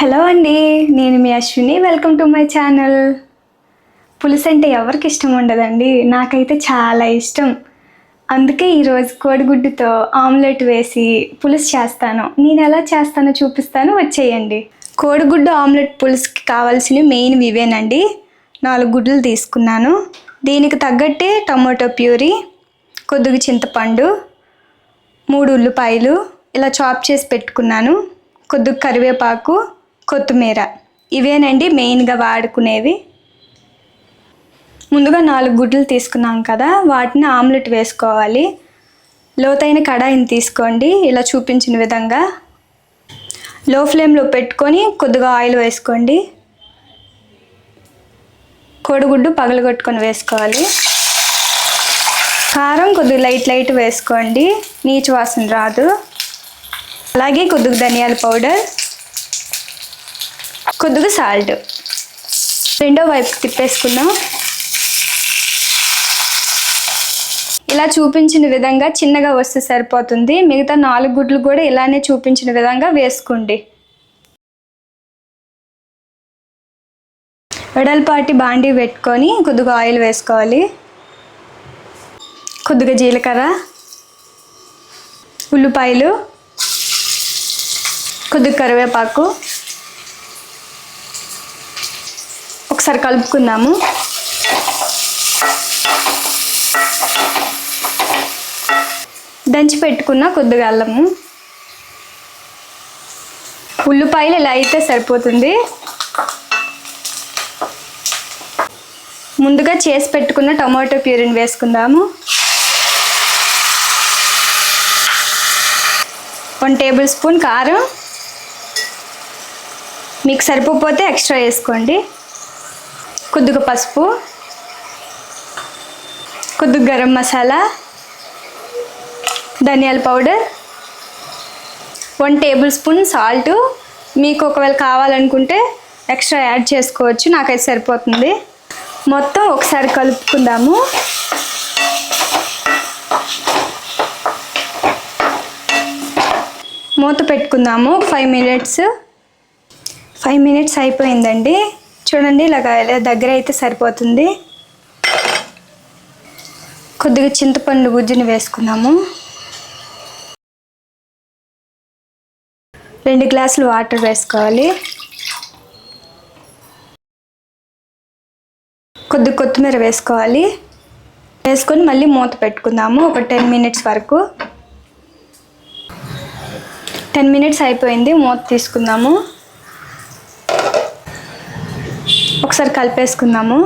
Hello అండి నేను మీ Ashwini. Welcome to my channel పులుసు అంటే ఎవరికి ఇష్టం ఉండదండి? నాకైతే చాలా ఇష్టం. అందుకే ఈరోజు కోడిగుడ్డుతో ఆమ్లెట్ వేసి పులుసు చేస్తాను. నేను ఎలా చేస్తానో చూపిస్తాను. వచ్చేయండి. కోడిగుడ్డు ఆమ్లెట్ పులుసుకి కావాల్సిన మెయిన్ ఇవేనండి. నాలుగు గుడ్లు తీసుకున్నాను. దీనికి తగ్గట్టే టమాటో ప్యూరీ కొద్దిగా చింతపండు మూడు ఉల్లిపాయలు ఇలా చాప్ చేసి పెట్టుకున్నాను. కొద్దిగా కరివేపాకు కొత్తిమీర. ఇవేనండి మెయిన్గా వాడుకునేవి. ముందుగా నాలుగు గుడ్లు తీసుకున్నాం కదా వాటిని ఆమ్లెట్ వేసుకోవాలి. లోతైన కడాయిని తీసుకోండి ఇలా చూపించిన విధంగా. లో ఫ్లేమ్లో పెట్టుకొని కొద్దిగా ఆయిల్ వేసుకోండి. కోడిగుడ్డు పగలగొట్టుకొని వేసుకోవాలి. కారం కొద్దిగా లైట్ లైట్ వేసుకోండి నీచు వాసన రాదు. అలాగే కొద్దిగా ధనియాల పౌడర్. కొద్దిగా సాల్ట్ రెండో వైపు తిప్పేసుకుందాం. ఇలా చూపించిన విధంగా చిన్నగా వస్తే సరిపోతుంది. మిగతా నాలుగు గుడ్లు కూడా ఇలానే చూపించిన విధంగా వేసుకోండి. వెడల్పాటి బాండీ పెట్టుకొని కొద్దిగా ఆయిల్ వేసుకోవాలి. కొద్దిగా జీలకర్ర ఉల్లిపాయలు కొద్దిగా కరివేపాకు ఒకసారి కలుపుకుందాము. దంచి పెట్టుకున్న కొద్దిగా అల్లము. ఉల్లిపాయలు ఇలా అయితే సరిపోతుంది. ముందుగా చేసి పెట్టుకున్న టమాటో ప్యూరిని వేసుకుందాము. వన్ టేబుల్ స్పూన్ కారం. మీకు సరిపోతే ఎక్స్ట్రా వేసుకోండి. కొద్దిగా పసుపు కొద్దిగా గరం మసాలా ధనియాల powder one tablespoon salt. మీకు ఒకవేళ కావాలనుకుంటే ఎక్స్ట్రా యాడ్ చేసుకోవచ్చు నాకైతే సరిపోతుంది. మొత్తం ఒకసారి కలుపుకుందాము. మూత పెట్టుకుందాము. Five minutes. ఫైవ్ మినిట్స్ అయిపోయిందండి. చూడండి ఇలాగ దగ్గర అయితే సరిపోతుంది. కొద్దిగా చింతపండు గుజ్జుని వేసుకున్నాము రెండు గ్లాసులు వాటర్ వేసుకోవాలి. కొద్ది కొత్తిమీర వేసుకోవాలి. వేసుకొని మళ్ళీ మూత పెట్టుకుందాము ఒక టెన్ మినిట్స్ వరకు. టెన్ మినిట్స్ అయిపోయింది మూత తీసుకుందాము. ఒకసారి కలిపేసుకుందాము.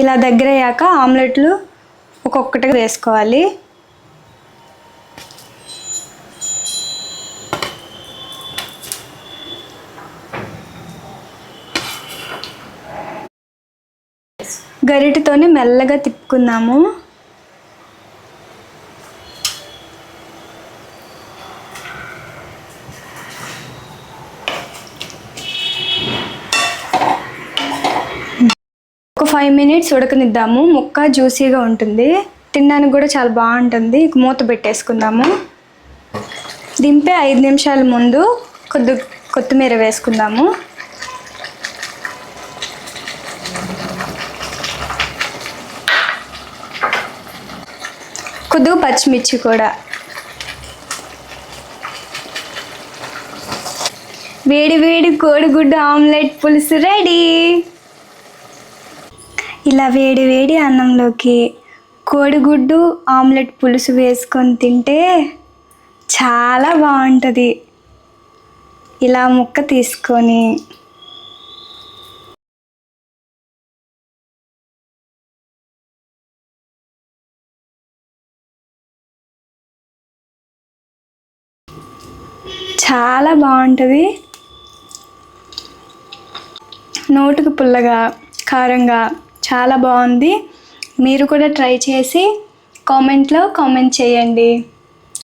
ఇలా దగ్గర అయ్యాక ఆమ్లెట్లు ఒక్కొక్కటిగా వేసుకోవాలి. గరిటతోనే మెల్లగా తిప్పుకుందాము. Five minutes ఉడకనిద్దాము. ముక్క జ్యూసీగా ఉంటుంది. తినడానికి కూడా చాలా బాగుంటుంది. మూత పెట్టేసుకుందాము. దింపే ఐదు నిమిషాల ముందు కొద్ది కొత్తిమీర వేసుకుందాము. కొద్దిగా పచ్చిమిర్చి కూడా. వేడి వేడి కోడిగుడ్డు ఆమ్లెట్ పులుసు రెడీ. ఇలా వేడి వేడి అన్నంలోకి కోడిగుడ్డు ఆమ్లెట్ పులుసు వేసుకొని తింటే చాలా బాగుంటుంది. ఇలా ముక్క తీసుకొని చాలా బాగుంటుంది. నోటుకు పుల్లగా కారంగా చాలా బాగుంది. మీరు కూడా ట్రై చేసి కామెంట్లో కామెంట్ చేయండి.